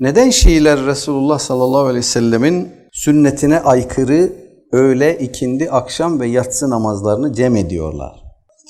Neden Şiiler Resulullah sallallahu aleyhi ve sellemin sünnetine aykırı öğle, ikindi, akşam ve yatsı namazlarını cem ediyorlar?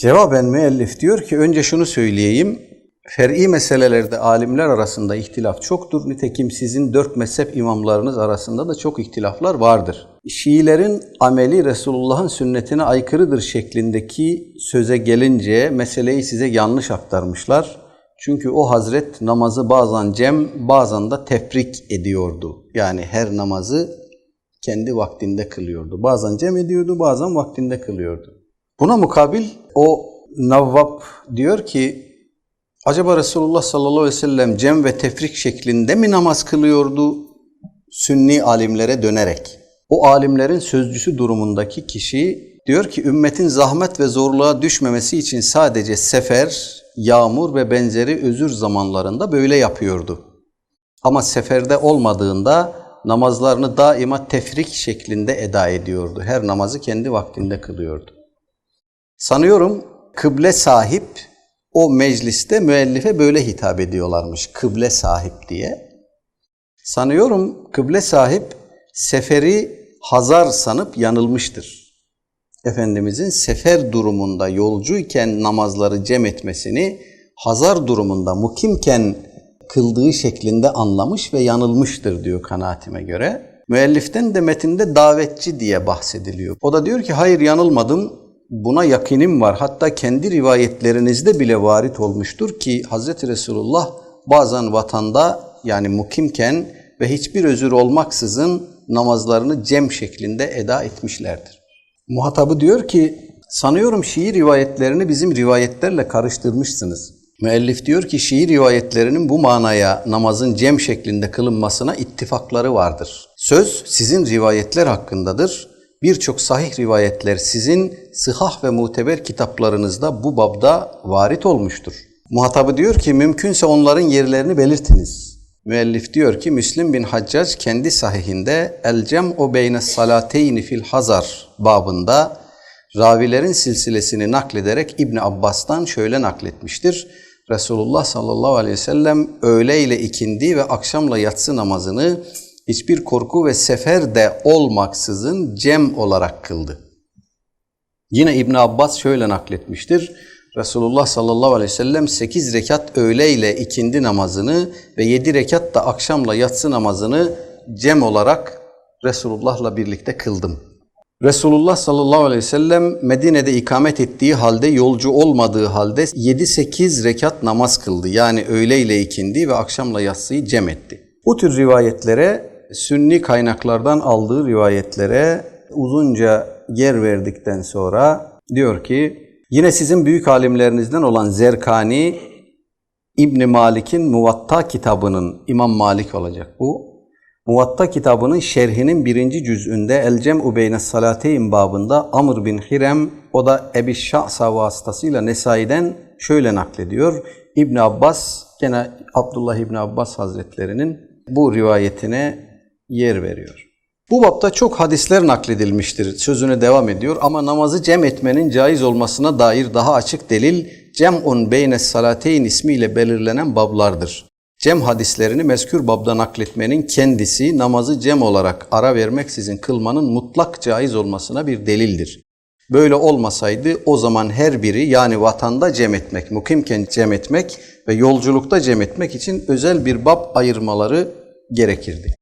Cevaben müellif diyor ki önce şunu söyleyeyim. Fer'i meselelerde alimler arasında ihtilaf çoktur. Nitekim sizin dört mezhep imamlarınız arasında da çok ihtilaflar vardır. Şiilerin ameli Resulullah'ın sünnetine aykırıdır şeklindeki söze gelince meseleyi size yanlış aktarmışlar. Çünkü o hazret namazı bazen cem bazen de tefrik ediyordu. Yani her namazı kendi vaktinde kılıyordu. Bazen cem ediyordu bazen vaktinde kılıyordu. Buna mukabil o Navvab diyor ki acaba Resulullah sallallahu aleyhi ve sellem cem ve tefrik şeklinde mi namaz kılıyordu sünni alimlere dönerek? O alimlerin sözcüsü durumundaki kişi diyor ki ümmetin zahmet ve zorluğa düşmemesi için sadece sefer, yağmur ve benzeri özür zamanlarında böyle yapıyordu. Ama seferde olmadığında namazlarını daima tefrik şeklinde eda ediyordu. Her namazı kendi vaktinde kılıyordu. Sanıyorum kıble sahip o mecliste müellife böyle hitap ediyorlarmış. Kıble sahip diye. Sanıyorum kıble sahip seferi hazar sanıp yanılmıştır. Efendimizin sefer durumunda yolcuyken namazları cem etmesini hazar durumunda mukimken kıldığı şeklinde anlamış ve yanılmıştır diyor kanaatime göre. Müelliften de metinde davetçi diye bahsediliyor. O da diyor ki hayır yanılmadım buna yakinim var. Hatta kendi rivayetlerinizde bile varit olmuştur ki Hz. Resulullah bazen vatanda yani mukimken ve hiçbir özür olmaksızın namazlarını cem şeklinde eda etmişlerdir. Muhatabı diyor ki sanıyorum Şii rivayetlerini bizim rivayetlerle karıştırmışsınız. Müellif diyor ki Şii rivayetlerinin bu manaya namazın cem şeklinde kılınmasına ittifakları vardır. Söz sizin rivayetler hakkındadır. Birçok sahih rivayetler sizin sıhah ve muteber kitaplarınızda bu babda varit olmuştur. Muhatabı diyor ki mümkünse onların yerlerini belirtiniz. Müellif diyor ki Müslim bin Haccac kendi sahihinde El cem'u beyne salateyni fil hazar babında ravilerin silsilesini naklederek İbn Abbas'tan şöyle nakletmiştir. Resulullah sallallahu aleyhi ve sellem öğle ile ikindi ve akşamla yatsı namazını hiçbir korku ve sefer de olmaksızın cem olarak kıldı. Yine İbn Abbas şöyle nakletmiştir. Resulullah sallallahu aleyhi ve sellem 8 rekat öğle ile ikindi namazını ve 7 rekat da akşamla yatsı namazını cem olarak Resulullah'la birlikte kıldım. Resulullah sallallahu aleyhi ve sellem Medine'de ikamet ettiği halde yolcu olmadığı halde 7-8 rekat namaz kıldı. Yani öğle ile ikindi ve akşamla yatsıyı cem etti. Bu tür rivayetlere, sünni kaynaklardan aldığı rivayetlere uzunca yer verdikten sonra diyor ki Yine sizin büyük alimlerinizden olan Zerkani İbn Malik'in Muvatta kitabının İmam Malik olacak bu. Muvatta kitabının şerhinin birinci cüz'ünde El Cem'u Beyne Salateyn babında Amr bin Hirem o da Ebi Şa'sa vasıtasıyla Nesai'den şöyle naklediyor. İbn Abbas gene Abdullah İbn Abbas Hazretlerinin bu rivayetine yer veriyor. Bu bapta çok hadisler nakledilmiştir. Sözüne devam ediyor ama namazı cem etmenin caiz olmasına dair daha açık delil Cem'un beyne salateyn ismiyle belirlenen bablardır. Cem hadislerini mezkür babda nakletmenin kendisi namazı cem olarak ara vermeksizin kılmanın mutlak caiz olmasına bir delildir. Böyle olmasaydı o zaman her biri yani vatanda cem etmek, mukimken cem etmek ve yolculukta cem etmek için özel bir bab ayırmaları gerekirdi.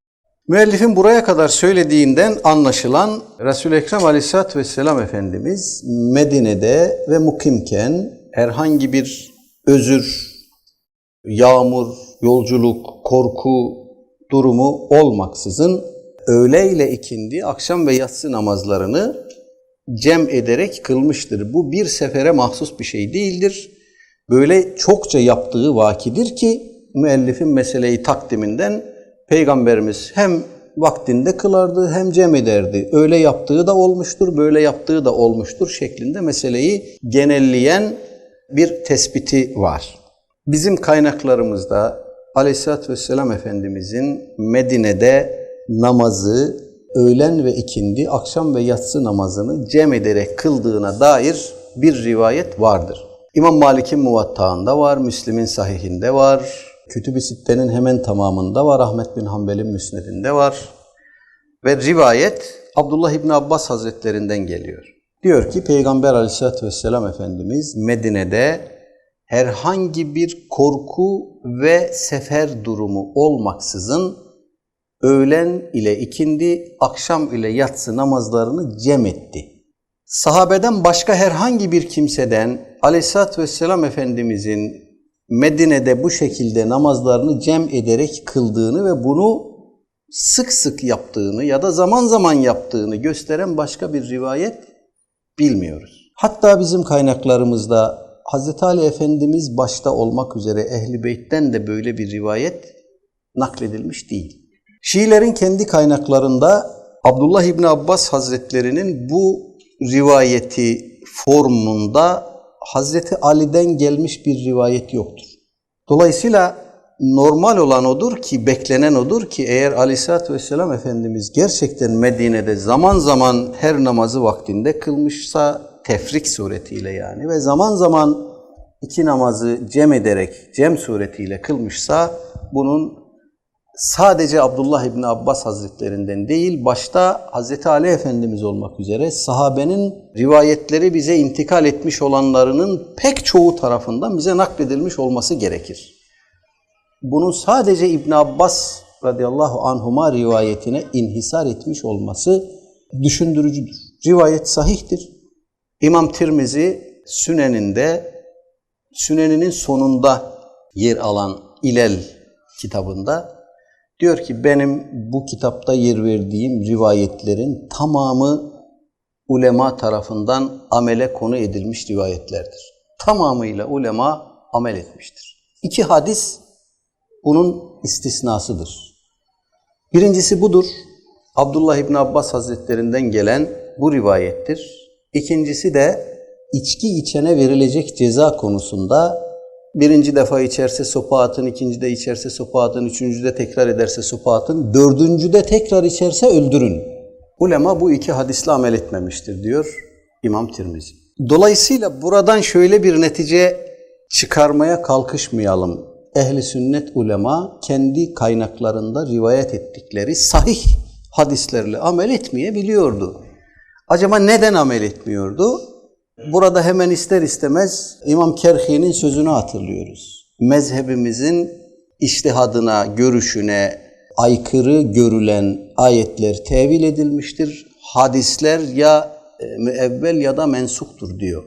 Müellifin buraya kadar söylediğinden anlaşılan Resul-i Ekrem Aleyhisselatü Vesselam Efendimiz Medine'de ve mukimken herhangi bir özür, yağmur, yolculuk, korku durumu olmaksızın öğle ile ikindi, akşam ve yatsı namazlarını cem ederek kılmıştır. Bu bir sefere mahsus bir şey değildir. Böyle çokça yaptığı vakidir ki müellifin meseleyi takdiminden Peygamberimiz hem vaktinde kılardı hem cem ederdi. Öyle yaptığı da olmuştur, böyle yaptığı da olmuştur şeklinde meseleyi genelleyen bir tespiti var. Bizim kaynaklarımızda Aleyhisselatü Vesselam Efendimizin Medine'de namazı öğlen ve ikindi, akşam ve yatsı namazını cem ederek kıldığına dair bir rivayet vardır. İmam Malik'in muvattağında var, Müslim'in sahihinde var, Kütüb-i Sitte'nin hemen tamamında var. Ahmet bin Hanbel'in müsnedinde var. Ve rivayet Abdullah İbni Abbas Hazretlerinden geliyor. Diyor ki Peygamber Aleyhisselatü Vesselam Efendimiz Medine'de herhangi bir korku ve sefer durumu olmaksızın öğlen ile ikindi, akşam ile yatsı namazlarını cem etti. Sahabeden başka herhangi bir kimseden Aleyhisselatü Vesselam Efendimizin Medine'de bu şekilde namazlarını cem ederek kıldığını ve bunu sık sık yaptığını ya da zaman zaman yaptığını gösteren başka bir rivayet bilmiyoruz. Hatta bizim kaynaklarımızda Hz. Ali Efendimiz başta olmak üzere Ehli Beyt'ten de böyle bir rivayet nakledilmiş değil. Şiilerin kendi kaynaklarında Abdullah İbni Abbas Hazretlerinin bu rivayeti formunda Hazreti Ali'den gelmiş bir rivayet yoktur. Dolayısıyla normal olan odur ki, beklenen odur ki eğer Aleyhisselatü Vesselam Efendimiz gerçekten Medine'de zaman zaman her namazı vaktinde kılmışsa tefrik suretiyle yani ve zaman zaman iki namazı cem ederek cem suretiyle kılmışsa bunun sadece Abdullah İbni Abbas Hazretlerinden değil, başta Hazreti Ali Efendimiz olmak üzere sahabenin rivayetleri bize intikal etmiş olanlarının pek çoğu tarafından bize nakledilmiş olması gerekir. Bunun sadece İbn Abbas radıyallahu anhuma rivayetine inhisar etmiş olması düşündürücüdür. Rivayet sahihtir. İmam Tirmizi Sünen'inde, Sünen'inin sonunda yer alan İlel kitabında Diyor ki benim bu kitapta yer verdiğim rivayetlerin tamamı ulema tarafından amele konu edilmiş rivayetlerdir. Tamamıyla ulema amel etmiştir. İki hadis bunun istisnasıdır. Birincisi budur. Abdullah İbni Abbas Hazretlerinden gelen bu rivayettir. İkincisi de içki içene verilecek ceza konusunda birinci defa içerse sopa atın, ikinci de içerse sopa atın, üçüncü de tekrar ederse sopa atın, dördüncü de tekrar içerse öldürün. Ulema bu iki hadisle amel etmemiştir diyor İmam Tirmizi. Dolayısıyla buradan şöyle bir netice çıkarmaya kalkışmayalım. Ehli sünnet ulema kendi kaynaklarında rivayet ettikleri sahih hadislerle amel etmeyebiliyordu. Acaba neden amel etmiyordu? Burada hemen ister istemez İmam Kerhi'nin sözünü hatırlıyoruz. Mezhebimizin iştihadına, görüşüne aykırı görülen ayetler tevil edilmiştir. Hadisler ya e, müevvel ya da mensuktur diyor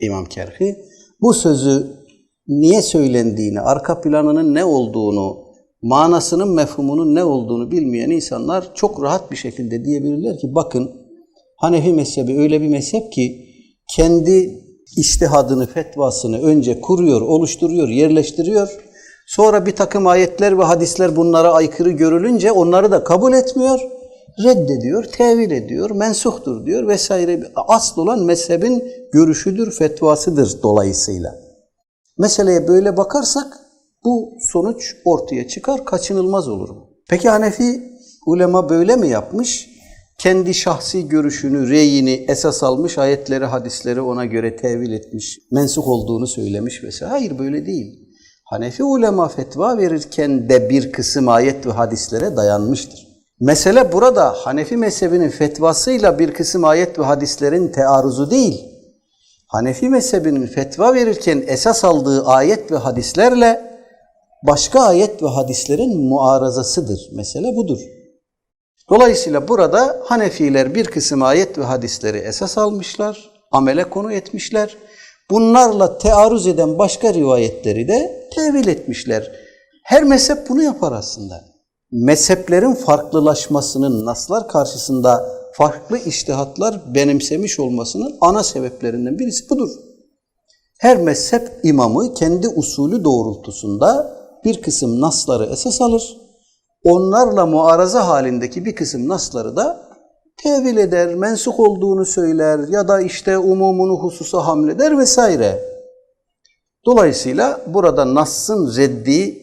İmam Kerhi. Bu sözü niye söylendiğini, arka planının ne olduğunu, manasının mefhumunun ne olduğunu bilmeyen insanlar çok rahat bir şekilde diyebilirler ki bakın Hanefi mezhebi öyle bir mezhep ki kendi iştihadını, fetvasını önce kuruyor, oluşturuyor, yerleştiriyor. Sonra bir takım ayetler ve hadisler bunlara aykırı görülünce onları da kabul etmiyor, reddediyor, tevil ediyor, mensuhtur diyor vesaire. Asıl olan mezhebin görüşüdür, fetvasıdır dolayısıyla. Meseleye böyle bakarsak bu sonuç ortaya çıkar, kaçınılmaz olur. Peki Hanefi ulema böyle mi yapmış? Kendi şahsi görüşünü, reyini esas almış, ayetleri, hadisleri ona göre tevil etmiş, mensuh olduğunu söylemiş vesaire. Hayır böyle değil. Hanefi ulema fetva verirken de bir kısım ayet ve hadislere dayanmıştır. Mesele burada Hanefi mezhebinin fetvasıyla bir kısım ayet ve hadislerin tearuzu değil. Hanefi mezhebinin fetva verirken esas aldığı ayet ve hadislerle başka ayet ve hadislerin muarazasıdır. Mesele budur. Dolayısıyla burada Hanefiler bir kısım ayet ve hadisleri esas almışlar, amele konu etmişler. Bunlarla tearruz eden başka rivayetleri de tevil etmişler. Her mezhep bunu yapar aslında. Mezheplerin farklılaşmasının naslar karşısında farklı iştihatlar benimsemiş olmasının ana sebeplerinden birisi budur. Her mezhep imamı kendi usulü doğrultusunda bir kısım nasları esas alır onlarla muaraza halindeki bir kısım nasları da tevil eder, mensuk olduğunu söyler ya da işte umumunu hususa hamleder vesaire. Dolayısıyla burada Nas'ın reddi,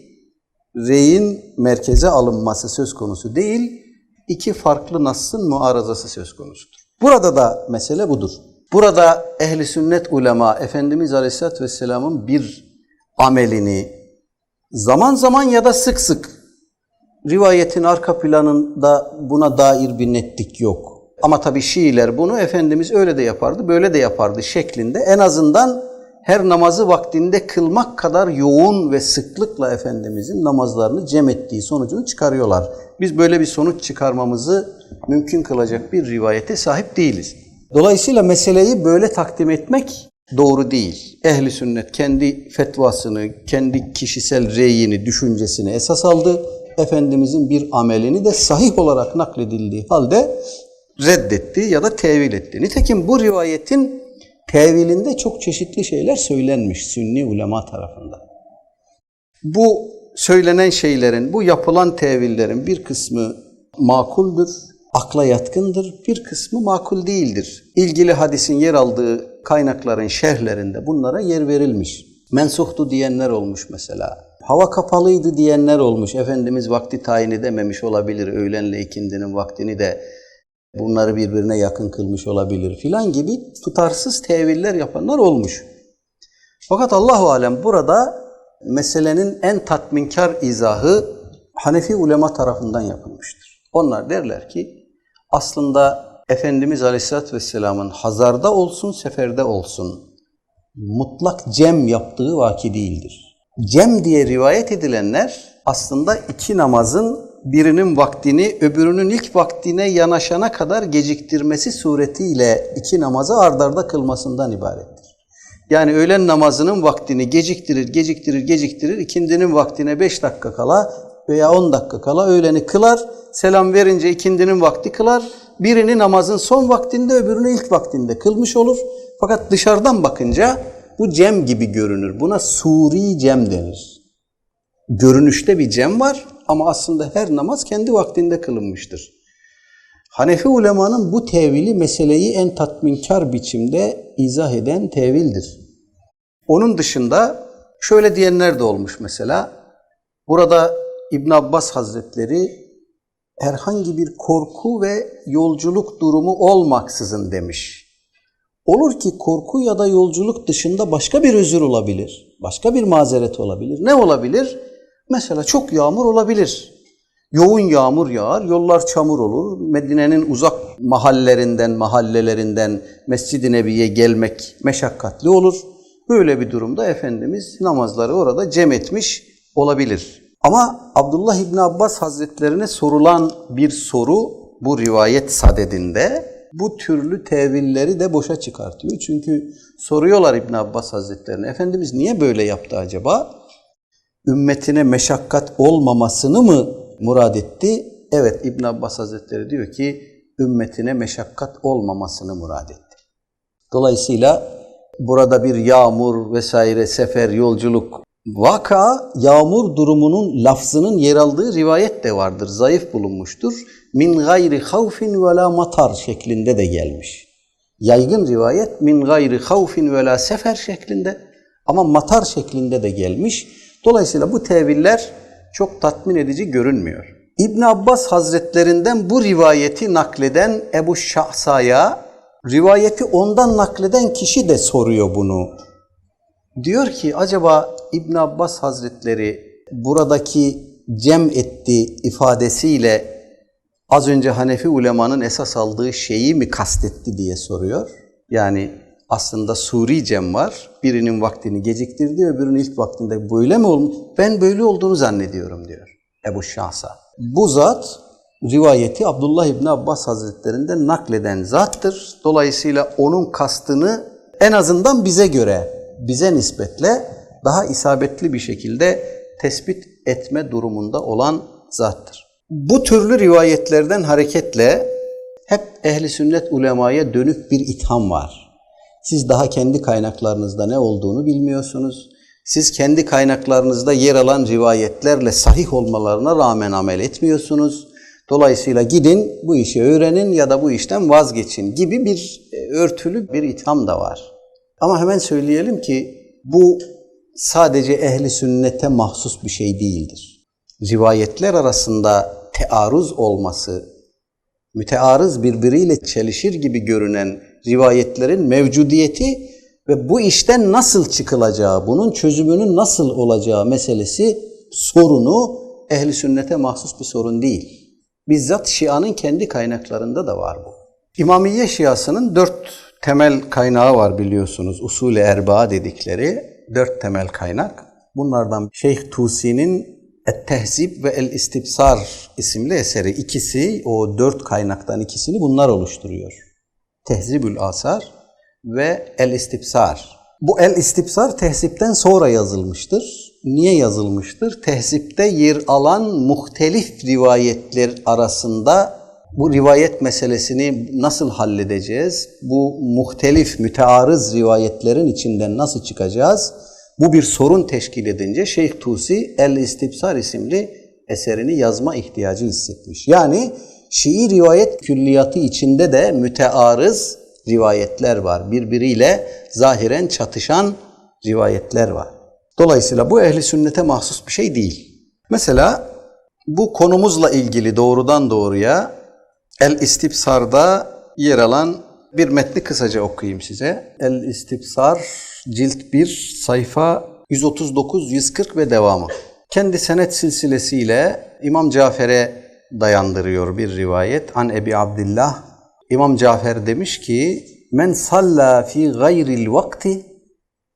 reyin merkeze alınması söz konusu değil, iki farklı Nas'ın muarazası söz konusudur. Burada da mesele budur. Burada ehli sünnet ulema Efendimiz Aleyhisselatü Vesselam'ın bir amelini, Zaman zaman ya da sık sık rivayetin arka planında buna dair bir netlik yok. Ama tabii Şiiler bunu Efendimiz öyle de yapardı, böyle de yapardı şeklinde en azından her namazı vaktinde kılmak kadar yoğun ve sıklıkla Efendimizin namazlarını cem ettiği sonucunu çıkarıyorlar. Biz böyle bir sonuç çıkarmamızı mümkün kılacak bir rivayete sahip değiliz. Dolayısıyla meseleyi böyle takdim etmek doğru değil. Ehli sünnet kendi fetvasını, kendi kişisel reyini, düşüncesini esas aldı. Efendimizin bir amelini de sahih olarak nakledildiği halde reddetti ya da tevil etti. Nitekim bu rivayetin tevilinde çok çeşitli şeyler söylenmiş Sünni ulema tarafından. Bu söylenen şeylerin, bu yapılan tevillerin bir kısmı makuldür, akla yatkındır, bir kısmı makul değildir. İlgili hadisin yer aldığı kaynakların şerhlerinde bunlara yer verilmiş. Mensuhtu diyenler olmuş mesela. Hava kapalıydı diyenler olmuş. Efendimiz vakti tayin edememiş olabilir. Öğlenle ikindinin vaktini de bunları birbirine yakın kılmış olabilir filan gibi tutarsız teviller yapanlar olmuş. Fakat Allahu alem burada meselenin en tatminkar izahı Hanefi ulema tarafından yapılmıştır. Onlar derler ki aslında Efendimiz Aleyhisselatü Vesselam'ın hazarda olsun, seferde olsun mutlak cem yaptığı vaki değildir. Cem diye rivayet edilenler aslında iki namazın birinin vaktini öbürünün ilk vaktine yanaşana kadar geciktirmesi suretiyle iki namazı ardarda kılmasından ibarettir. Yani öğlen namazının vaktini geciktirir, geciktirir, geciktirir. ikindinin vaktine 5 dakika kala veya 10 dakika kala öğleni kılar. Selam verince ikindinin vakti kılar. Birini namazın son vaktinde öbürünü ilk vaktinde kılmış olur. Fakat dışarıdan bakınca bu cem gibi görünür. Buna suri cem denir. Görünüşte bir cem var ama aslında her namaz kendi vaktinde kılınmıştır. Hanefi ulemanın bu tevili meseleyi en tatminkar biçimde izah eden tevildir. Onun dışında şöyle diyenler de olmuş mesela. Burada İbn Abbas Hazretleri herhangi bir korku ve yolculuk durumu olmaksızın demiş. Olur ki korku ya da yolculuk dışında başka bir özür olabilir. Başka bir mazeret olabilir. Ne olabilir? Mesela çok yağmur olabilir. Yoğun yağmur yağar, yollar çamur olur. Medine'nin uzak mahallerinden, mahallelerinden Mescid-i Nebi'ye gelmek meşakkatli olur. Böyle bir durumda Efendimiz namazları orada cem etmiş olabilir. Ama Abdullah İbni Abbas Hazretlerine sorulan bir soru bu rivayet sadedinde bu türlü tevilleri de boşa çıkartıyor. Çünkü soruyorlar İbn Abbas Hazretlerine Efendimiz niye böyle yaptı acaba? Ümmetine meşakkat olmamasını mı murad etti? Evet İbn Abbas Hazretleri diyor ki ümmetine meşakkat olmamasını murad etti. Dolayısıyla burada bir yağmur vesaire sefer yolculuk Vaka yağmur durumunun lafzının yer aldığı rivayet de vardır. Zayıf bulunmuştur. Min gayri havfin ve la matar şeklinde de gelmiş. Yaygın rivayet min gayri havfin ve la sefer şeklinde ama matar şeklinde de gelmiş. Dolayısıyla bu teviller çok tatmin edici görünmüyor. İbn Abbas Hazretlerinden bu rivayeti nakleden Ebu Şahsa'ya rivayeti ondan nakleden kişi de soruyor bunu. Diyor ki acaba İbn Abbas Hazretleri buradaki cem etti ifadesiyle az önce Hanefi ulemanın esas aldığı şeyi mi kastetti diye soruyor. Yani aslında suri cem var. Birinin vaktini geciktirdi, öbürünün ilk vaktinde böyle mi olmuş? Ben böyle olduğunu zannediyorum diyor Ebu Şahsa. Bu zat rivayeti Abdullah İbni Abbas Hazretlerinden nakleden zattır. Dolayısıyla onun kastını en azından bize göre, bize nispetle daha isabetli bir şekilde tespit etme durumunda olan zattır. Bu türlü rivayetlerden hareketle hep ehli sünnet ulemaya dönük bir itham var. Siz daha kendi kaynaklarınızda ne olduğunu bilmiyorsunuz. Siz kendi kaynaklarınızda yer alan rivayetlerle sahih olmalarına rağmen amel etmiyorsunuz. Dolayısıyla gidin bu işi öğrenin ya da bu işten vazgeçin gibi bir örtülü bir itham da var. Ama hemen söyleyelim ki bu sadece ehli sünnete mahsus bir şey değildir. Rivayetler arasında tearruz olması, mütearız birbiriyle çelişir gibi görünen rivayetlerin mevcudiyeti ve bu işten nasıl çıkılacağı, bunun çözümünün nasıl olacağı meselesi sorunu ehli sünnete mahsus bir sorun değil. Bizzat Şia'nın kendi kaynaklarında da var bu. İmamiye Şiasının dört temel kaynağı var biliyorsunuz. Usul-i Erbaa dedikleri dört temel kaynak. Bunlardan Şeyh Tusi'nin Et-Tehzib ve El-İstibsar isimli eseri ikisi o dört kaynaktan ikisini bunlar oluşturuyor. Tehzibül Asar ve El-İstibsar. Bu El-İstibsar tehzipten sonra yazılmıştır. Niye yazılmıştır? Tehzipte yer alan muhtelif rivayetler arasında bu rivayet meselesini nasıl halledeceğiz? Bu muhtelif, mütearız rivayetlerin içinden nasıl çıkacağız? Bu bir sorun teşkil edince Şeyh Tusi El-İstibsar isimli eserini yazma ihtiyacı hissetmiş. Yani Şii rivayet külliyatı içinde de mütearız rivayetler var. Birbiriyle zahiren çatışan rivayetler var. Dolayısıyla bu ehli sünnete mahsus bir şey değil. Mesela bu konumuzla ilgili doğrudan doğruya El-İstibsar'da yer alan bir metni kısaca okuyayım size. El-İstibsar cilt 1 sayfa 139, 140 ve devamı. Kendi senet silsilesiyle İmam Cafer'e dayandırıyor bir rivayet. An Ebi Abdillah. İmam Cafer demiş ki Men salla fi gayril vakti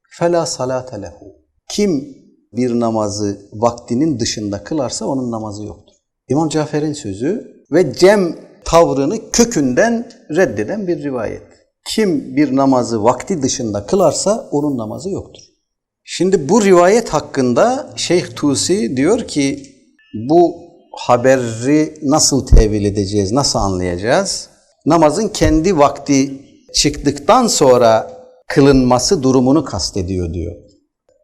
fela salate lehu. Kim bir namazı vaktinin dışında kılarsa onun namazı yoktur. İmam Cafer'in sözü ve cem tavrını kökünden reddeden bir rivayet. Kim bir namazı vakti dışında kılarsa onun namazı yoktur. Şimdi bu rivayet hakkında Şeyh Tusi diyor ki bu haberi nasıl tevil edeceğiz, nasıl anlayacağız? Namazın kendi vakti çıktıktan sonra kılınması durumunu kastediyor diyor.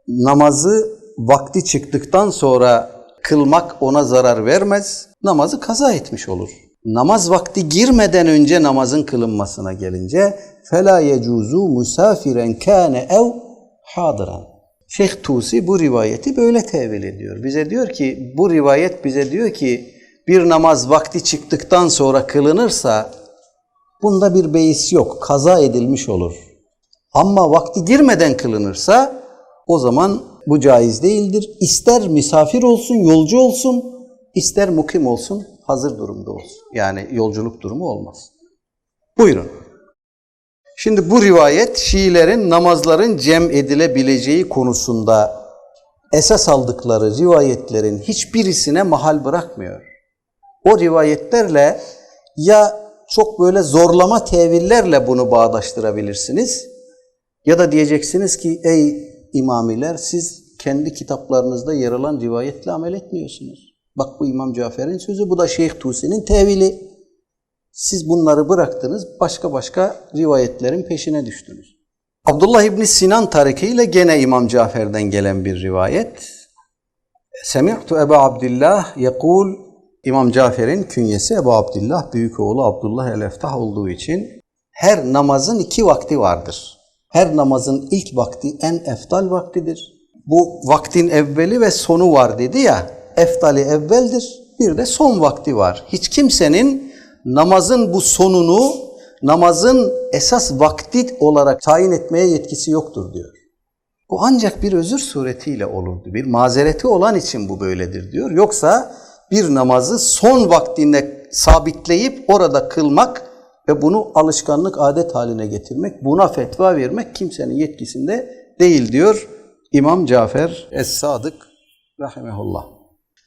Namazı vakti çıktıktan sonra kılmak ona zarar vermez, namazı kaza etmiş olur namaz vakti girmeden önce namazın kılınmasına gelince fela yecuzu musafiren kâne ev hadiran. Şeyh Tusi bu rivayeti böyle tevil ediyor. Bize diyor ki bu rivayet bize diyor ki bir namaz vakti çıktıktan sonra kılınırsa bunda bir beis yok. Kaza edilmiş olur. Ama vakti girmeden kılınırsa o zaman bu caiz değildir. İster misafir olsun, yolcu olsun, ister mukim olsun hazır durumda olsun. Yani yolculuk durumu olmaz. Buyurun. Şimdi bu rivayet Şiilerin namazların cem edilebileceği konusunda esas aldıkları rivayetlerin hiçbirisine mahal bırakmıyor. O rivayetlerle ya çok böyle zorlama tevillerle bunu bağdaştırabilirsiniz ya da diyeceksiniz ki ey imamiler siz kendi kitaplarınızda yer alan rivayetle amel etmiyorsunuz. Bak bu İmam Cafer'in sözü, bu da Şeyh Tusi'nin tevili. Siz bunları bıraktınız, başka başka rivayetlerin peşine düştünüz. Abdullah İbni Sinan tarikiyle gene İmam Cafer'den gelen bir rivayet. Semi'tu Ebu Abdillah yekul İmam Cafer'in künyesi Ebu Abdillah, büyük oğlu Abdullah el-Eftah olduğu için her namazın iki vakti vardır. Her namazın ilk vakti en eftal vaktidir. Bu vaktin evveli ve sonu var dedi ya, eftali evveldir, bir de son vakti var. Hiç kimsenin namazın bu sonunu, namazın esas vakti olarak tayin etmeye yetkisi yoktur diyor. Bu ancak bir özür suretiyle olurdu. Bir mazereti olan için bu böyledir diyor. Yoksa bir namazı son vaktinde sabitleyip orada kılmak ve bunu alışkanlık adet haline getirmek, buna fetva vermek kimsenin yetkisinde değil diyor İmam Cafer Es-Sadık rahimehullah.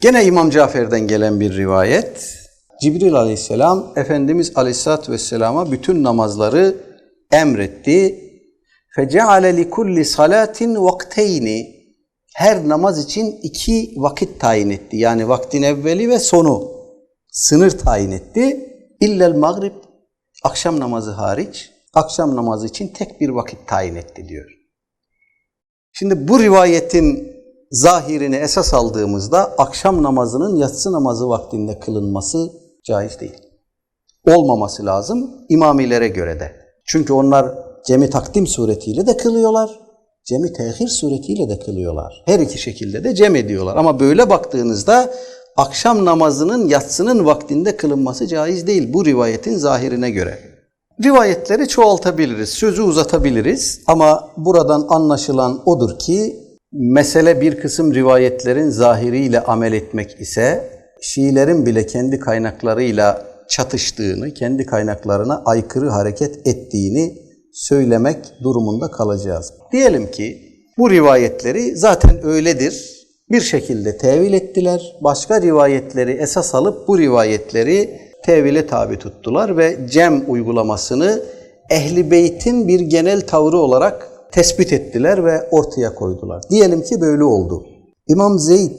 Gene İmam Cafer'den gelen bir rivayet. Cibril aleyhisselam Efendimiz aleyhissalatü vesselama bütün namazları emretti. فَجَعَلَ لِكُلِّ صَلَاتٍ وَقْتَيْنِ Her namaz için iki vakit tayin etti. Yani vaktin evveli ve sonu sınır tayin etti. İllel magrib akşam namazı hariç akşam namazı için tek bir vakit tayin etti diyor. Şimdi bu rivayetin zahirini esas aldığımızda akşam namazının yatsı namazı vaktinde kılınması caiz değil. Olmaması lazım imamilere göre de. Çünkü onlar cemi takdim suretiyle de kılıyorlar, cemi tehir suretiyle de kılıyorlar. Her iki şekilde de cem ediyorlar. Ama böyle baktığınızda akşam namazının yatsının vaktinde kılınması caiz değil bu rivayetin zahirine göre. Rivayetleri çoğaltabiliriz, sözü uzatabiliriz ama buradan anlaşılan odur ki Mesele bir kısım rivayetlerin zahiriyle amel etmek ise Şiilerin bile kendi kaynaklarıyla çatıştığını, kendi kaynaklarına aykırı hareket ettiğini söylemek durumunda kalacağız. Diyelim ki bu rivayetleri zaten öyledir. Bir şekilde tevil ettiler. Başka rivayetleri esas alıp bu rivayetleri tevile tabi tuttular ve cem uygulamasını ehli beytin bir genel tavrı olarak tespit ettiler ve ortaya koydular. Diyelim ki böyle oldu. İmam Zeyd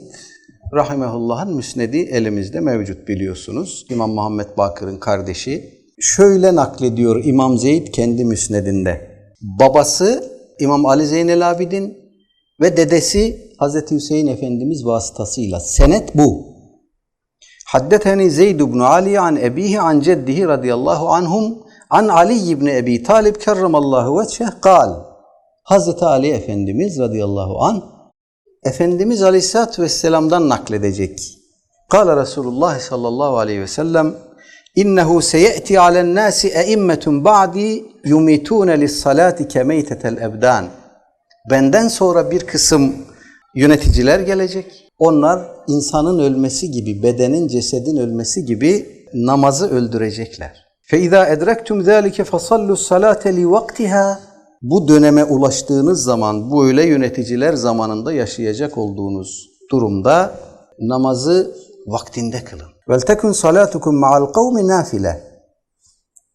Rahimehullah'ın müsnedi elimizde mevcut biliyorsunuz. İmam Muhammed Bakır'ın kardeşi. Şöyle naklediyor İmam Zeyd kendi müsnedinde. Babası İmam Ali Zeynel Abidin ve dedesi Hazreti Hüseyin Efendimiz vasıtasıyla. Senet bu. Haddeteni Zeyd ibn Ali an ebihi an ceddihi radıyallahu anhum an Ali ibn Ebi Talib kerramallahu veçheh kal. Hazreti Ali Efendimiz radıyallahu an Efendimiz Aleyhisselatü Vesselam'dan nakledecek. Kale Resulullah sallallahu aleyhi ve sellem İnnehu seyeti alen nasi eimmetun ba'di yumitune lis-salati kemeytetel ebdan. Benden sonra bir kısım yöneticiler gelecek. Onlar insanın ölmesi gibi, bedenin, cesedin ölmesi gibi namazı öldürecekler. Fe izâ edrektum zâlike fasallu salate li vaktiha Bu döneme ulaştığınız zaman, bu öyle yöneticiler zamanında yaşayacak olduğunuz durumda namazı vaktinde kılın. وَلْتَكُنْ صَلَاتُكُمْ مَعَ الْقَوْمِ نَافِلَةً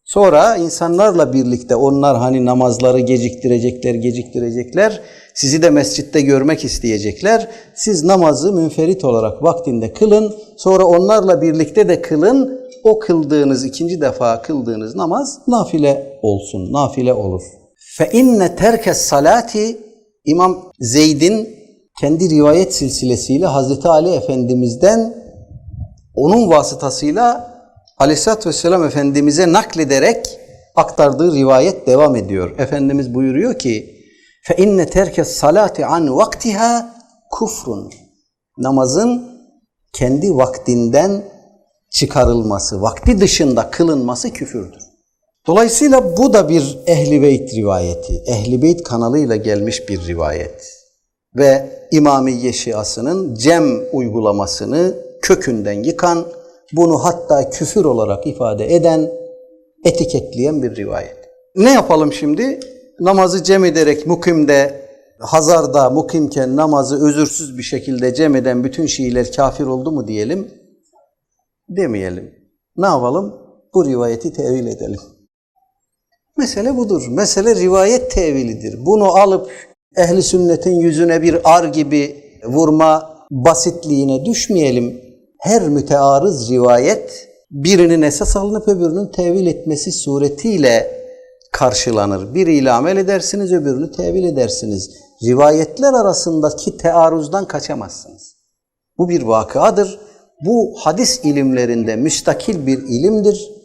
Sonra insanlarla birlikte onlar hani namazları geciktirecekler, geciktirecekler. Sizi de mescitte görmek isteyecekler. Siz namazı münferit olarak vaktinde kılın. Sonra onlarla birlikte de kılın. O kıldığınız, ikinci defa kıldığınız namaz nafile olsun, nafile olur. Fe inne terkes salati İmam Zeyd'in kendi rivayet silsilesiyle Hazreti Ali Efendimiz'den onun vasıtasıyla Aleyhisselatü Vesselam Efendimiz'e naklederek aktardığı rivayet devam ediyor. Efendimiz buyuruyor ki fe inne terke salati an vaktiha kufrun. Namazın kendi vaktinden çıkarılması, vakti dışında kılınması küfürdür. Dolayısıyla bu da bir Ehli Beyt rivayeti. Ehli Beyt kanalıyla gelmiş bir rivayet. Ve İmamiye Şiasının cem uygulamasını kökünden yıkan, bunu hatta küfür olarak ifade eden, etiketleyen bir rivayet. Ne yapalım şimdi? Namazı cem ederek mukimde, hazarda, mukimken namazı özürsüz bir şekilde cem eden bütün Şiiler kafir oldu mu diyelim? Demeyelim. Ne yapalım? Bu rivayeti tevil edelim. Mesele budur. Mesele rivayet tevilidir. Bunu alıp ehli sünnetin yüzüne bir ar gibi vurma basitliğine düşmeyelim. Her mütearız rivayet birinin esas alınıp öbürünün tevil etmesi suretiyle karşılanır. Biriyle amel edersiniz, öbürünü tevil edersiniz. Rivayetler arasındaki tearruzdan kaçamazsınız. Bu bir vakıadır. Bu hadis ilimlerinde müstakil bir ilimdir.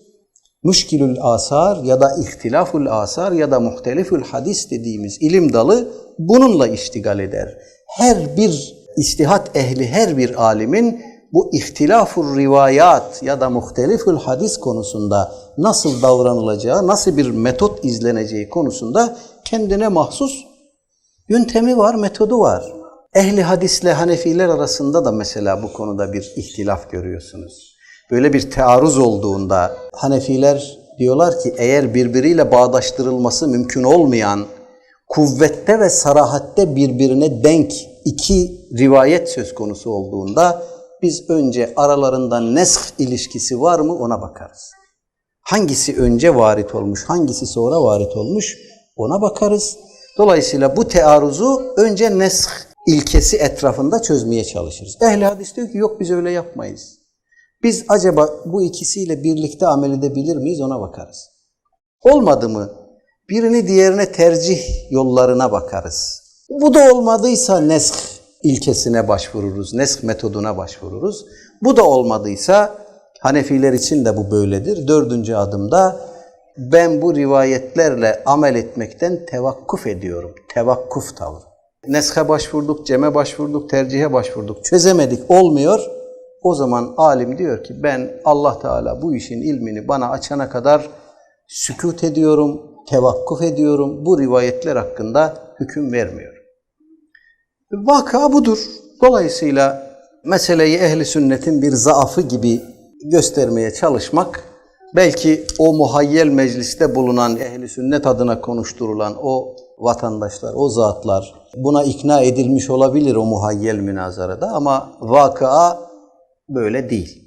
Müşkilül asar ya da ihtilaful asar ya da muhtelifül hadis dediğimiz ilim dalı bununla iştigal eder. Her bir istihat ehli, her bir alimin bu ihtilafur rivayat ya da muhtelifül hadis konusunda nasıl davranılacağı, nasıl bir metot izleneceği konusunda kendine mahsus yöntemi var, metodu var. Ehli hadisle Hanefiler arasında da mesela bu konuda bir ihtilaf görüyorsunuz. Böyle bir tearruz olduğunda Hanefiler diyorlar ki eğer birbiriyle bağdaştırılması mümkün olmayan kuvvette ve sarahatte birbirine denk iki rivayet söz konusu olduğunda biz önce aralarında nesk ilişkisi var mı ona bakarız. Hangisi önce varit olmuş, hangisi sonra varit olmuş ona bakarız. Dolayısıyla bu tearruzu önce nesk ilkesi etrafında çözmeye çalışırız. Ehli hadis diyor ki yok biz öyle yapmayız. Biz acaba bu ikisiyle birlikte amel edebilir miyiz ona bakarız. Olmadı mı birini diğerine tercih yollarına bakarız. Bu da olmadıysa nesk ilkesine başvururuz, nesk metoduna başvururuz. Bu da olmadıysa Hanefiler için de bu böyledir. Dördüncü adımda ben bu rivayetlerle amel etmekten tevakkuf ediyorum. Tevakkuf tavrı. Neske başvurduk, ceme başvurduk, tercihe başvurduk. Çözemedik, olmuyor. O zaman alim diyor ki ben Allah Teala bu işin ilmini bana açana kadar sükut ediyorum, tevakkuf ediyorum. Bu rivayetler hakkında hüküm vermiyorum. Vaka budur. Dolayısıyla meseleyi ehli sünnetin bir zaafı gibi göstermeye çalışmak belki o muhayyel mecliste bulunan ehli sünnet adına konuşturulan o vatandaşlar, o zatlar buna ikna edilmiş olabilir o muhayyel münazarada ama vakıa böyle değil.